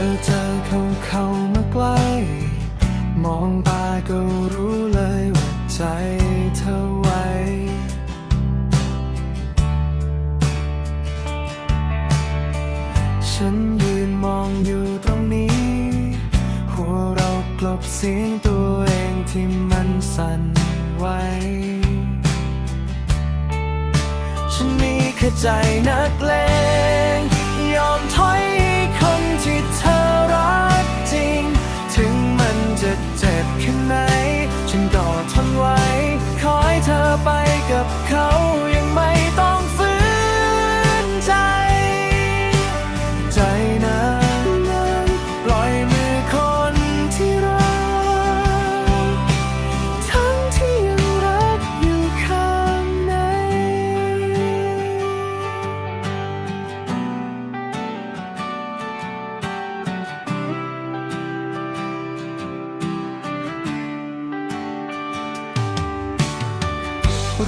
อเจอเขาเข้ามาใกล้ มองตาก็รู้เลยว่าใจเธอไวฉันยืนมองอยู่ตรงนี้ หัวเรากลบเสียงตัวเองที่มันสั่นไหวฉันมีแค่ใจนักเลง กั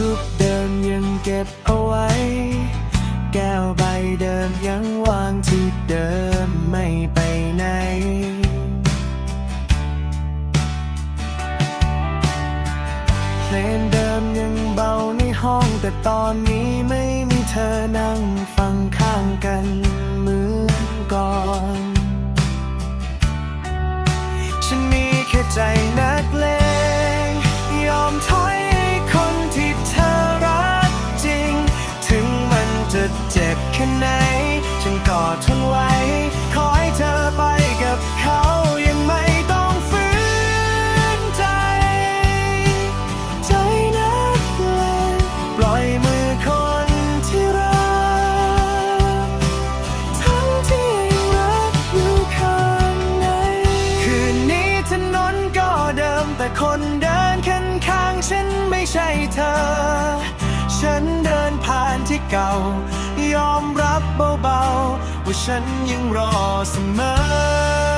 รูปเดิมยังเก็บเอาไว้ แก้วใบเดิมยังวางที่เดิมไม่ไปไหน เพลงเดิมยังเบาในห้อง แต่ตอนนี้ไม่มีเธอนั่งฟังข้างกันเหมือนก่อน คนเดินข้างข้างฉันไม่ใช่เธอ ฉันเดินผ่านที่เก่า ยอมรับเบาๆ ว่าฉันยังรอเสมอ